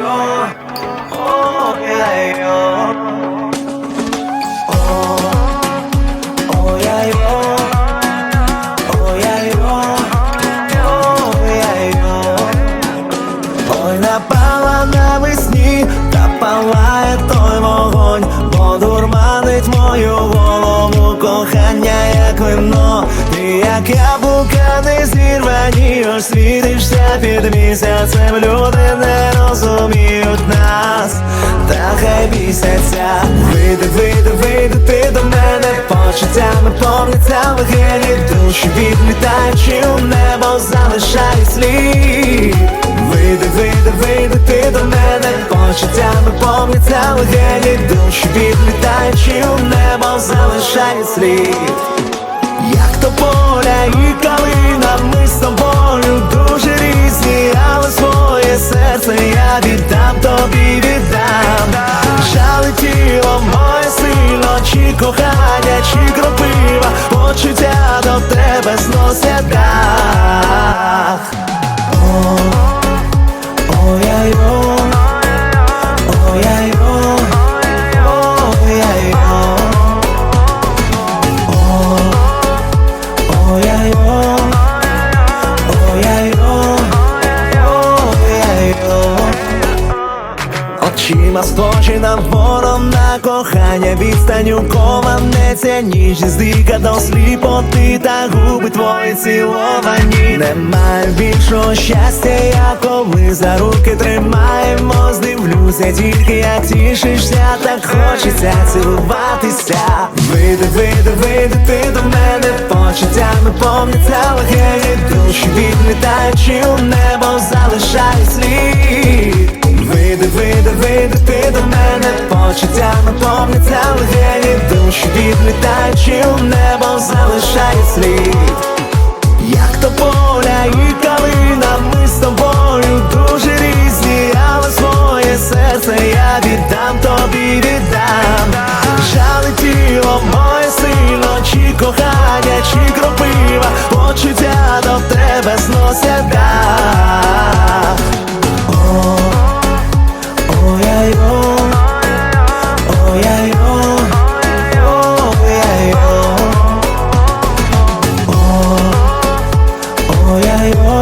yo, oh yeah yo. Oh, oh yeah yo. Oh yeah yo. Oh. Ой, напала навесні, та той вогонь, бо мою голову, кохання, як вино, ти як я не зірвані, світишся під місяцем, люди не розуміють бісяться, вийди, вийди, вийди, ти до мене. Почуттями повняться легені душі відлітаючи у небо, залишай слід. Вийди, вийди, вийди, ти до мене. Почуттями повняться легені душі відлітаючи у небо, залишай слід. Як то поля і калина, ми з тобою дуже різні, але своє серце я віддам тобі тіло моє сильно, чи кохання, чи кропива, почуття до тебе зносять дах. Очима схожі на вором на кохання відстаню кованеться ніжність до сліпоти та губи твої ціловані. Немає більшого щастя, я коли за руки тримаємось Дивлюся тільки як тішишся, так хочеться цілуватися. Вийди, вийди, вийди, ти до мене почуттями повняться легені душі відлітаючи у небо, залишай почуттями повняться легені душі відлітаючи у небо, залишай слід як то поля і калина, ми з тобою дуже різні, але своє серце я віддам тобі віддам. Жали тіло моє сильно, чи кохання, чи кропива, почуття до тебе зносять дах. your